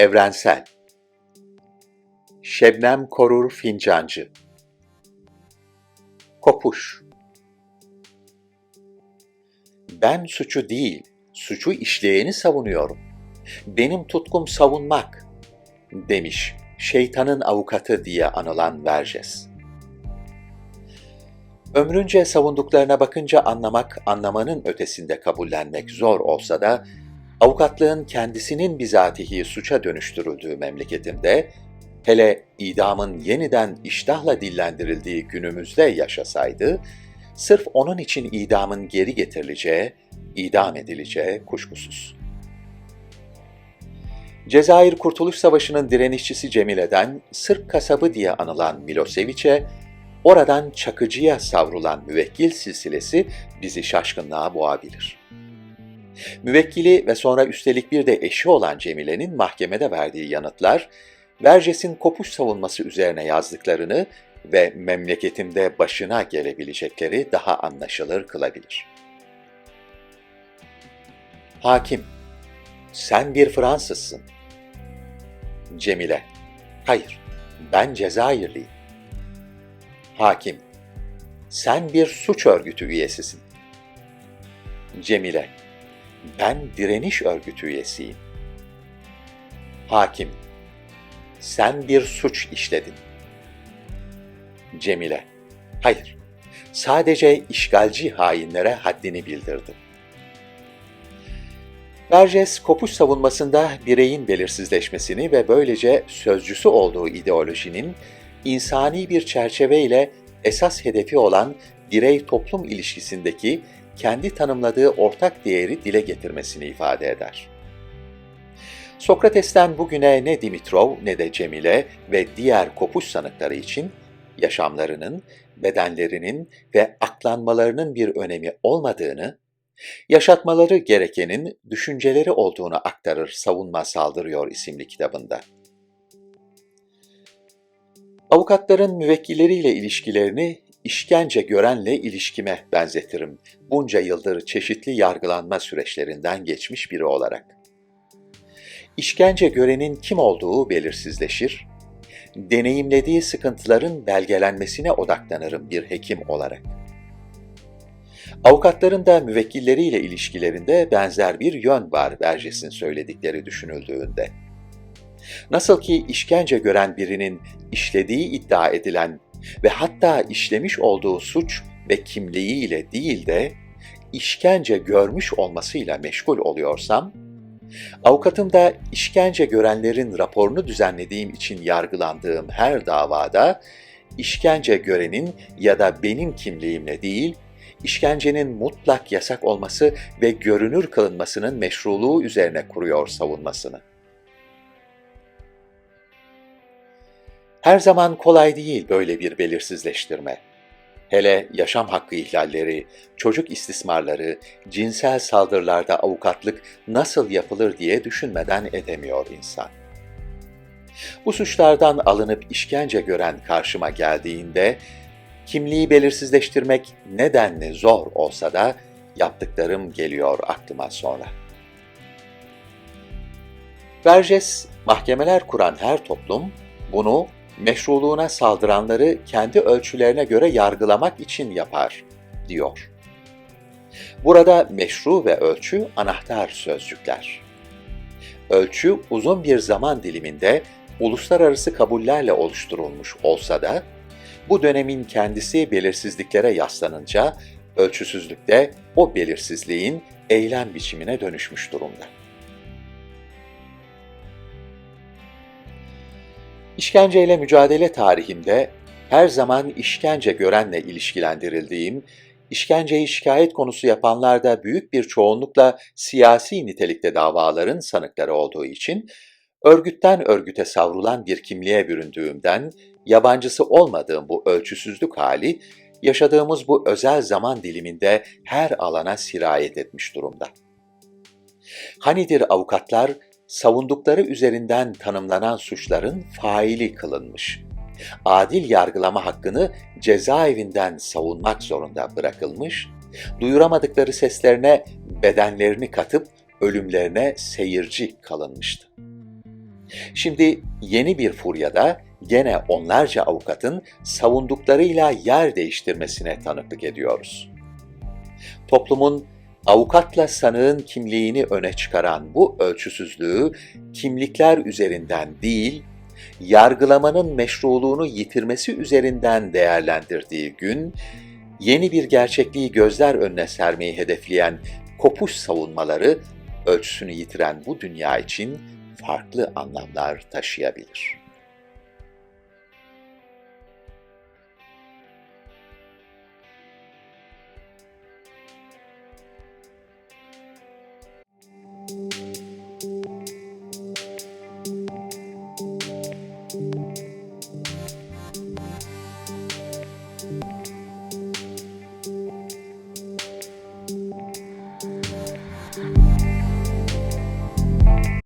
Evrensel Şebnem Korur Fincancı Kopuş Ben suçu değil, suçu işleyeni savunuyorum. Benim tutkum savunmak, demiş şeytanın avukatı diye anılan Verges. Ömrünce savunduklarına bakınca anlamak, anlamanın ötesinde kabullenmek zor olsa da, avukatlığın kendisinin bizatihi suça dönüştürüldüğü memleketimde, hele idamın yeniden iştahla dillendirildiği günümüzde yaşasaydı, sırf onun için idamın geri getirileceği, idam edileceği kuşkusuz. Cezayir Kurtuluş Savaşı'nın direnişçisi Cemile'den Sırp kasabı diye anılan Miloseviç'e, oradan Çakıcı'ya savrulan müvekkil silsilesi bizi şaşkınlığa boğabilir. Müvekkili ve sonra üstelik bir de eşi olan Cemile'nin mahkemede verdiği yanıtlar, Verges'in kopuş savunması üzerine yazdıklarını ve memleketimde başına gelebilecekleri daha anlaşılır kılabilir. Hakim, sen bir Fransızsın. Cemile, hayır, ben Cezayirliyim. Hakim, sen bir suç örgütü üyesisin. Cemile, ben direniş örgütü üyesiyim. Hakim, sen bir suç işledin. Cemile, hayır, sadece işgalci hainlere haddini bildirdim. Verges, kopuş savunmasında bireyin belirsizleşmesini ve böylece sözcüsü olduğu ideolojinin insani bir çerçeveyle esas hedefi olan birey-toplum ilişkisindeki kendi tanımladığı ortak değeri dile getirmesini ifade eder. Sokrates'ten bugüne ne Dimitrov ne de Cemile ve diğer kopuş sanıkları için yaşamlarının, bedenlerinin ve aklanmalarının bir önemi olmadığını, yaşatmaları gerekenin düşünceleri olduğunu aktarır Savunma Saldırıyor isimli kitabında. Avukatların müvekkilleriyle ilişkilerini işkence görenle ilişkime benzetirim. Bunca yıldır çeşitli yargılanma süreçlerinden geçmiş biri olarak. İşkence görenin kim olduğu belirsizleşir, deneyimlediği sıkıntıların belgelenmesine odaklanırım bir hekim olarak. Avukatların da müvekkilleriyle ilişkilerinde benzer bir yön var Verges'in söyledikleri düşünüldüğünde. Nasıl ki işkence gören birinin işlediği iddia edilen ve hatta işlemiş olduğu suç ve kimliğiyle değil de işkence görmüş olmasıyla meşgul oluyorsam, avukatım da işkence görenlerin raporunu düzenlediğim için yargılandığım her davada işkence görenin ya da benim kimliğimle değil, işkencenin mutlak yasak olması ve görünür kılınmasının meşruluğu üzerine kuruyor savunmasını. Her zaman kolay değil böyle bir belirsizleştirme. Hele yaşam hakkı ihlalleri, çocuk istismarları, cinsel saldırılarda avukatlık nasıl yapılır diye düşünmeden edemiyor insan. Bu suçlardan alınıp işkence gören karşıma geldiğinde, kimliği belirsizleştirmek nedenli zor olsa da yaptıklarım geliyor aklıma sonra. Verges, mahkemeler kuran her toplum bunu meşruluğuna saldıranları kendi ölçülerine göre yargılamak için yapar, diyor. Burada meşru ve ölçü anahtar sözcükler. Ölçü uzun bir zaman diliminde uluslararası kabullerle oluşturulmuş olsa da, bu dönemin kendisi belirsizliklere yaslanınca, ölçüsüzlükte o belirsizliğin eylem biçimine dönüşmüş durumda. İşkenceyle mücadele tarihimde her zaman işkence görenle ilişkilendirildiğim, işkenceyi şikayet konusu yapanlar da büyük bir çoğunlukla siyasi nitelikte davaların sanıkları olduğu için, örgütten örgüte savrulan bir kimliğe büründüğümden, yabancısı olmadığım bu ölçüsüzlük hali, yaşadığımız bu özel zaman diliminde her alana sirayet etmiş durumda. Hanidir avukatlar, savundukları üzerinden tanımlanan suçların faili kılınmış. Adil yargılama hakkını cezaevinden savunmak zorunda bırakılmış, duyuramadıkları seslerine bedenlerini katıp ölümlerine seyirci kalınmıştı. Şimdi yeni bir furyada gene onlarca avukatın savunduklarıyla yer değiştirmesine tanıklık ediyoruz. Toplumun avukatla sanığın kimliğini öne çıkaran bu ölçüsüzlüğü kimlikler üzerinden değil, yargılamanın meşruluğunu yitirmesi üzerinden değerlendirdiği gün, yeni bir gerçekliği gözler önüne sermeyi hedefleyen kopuş savunmaları ölçüsünü yitiren bu dünya için farklı anlamlar taşıyabilir.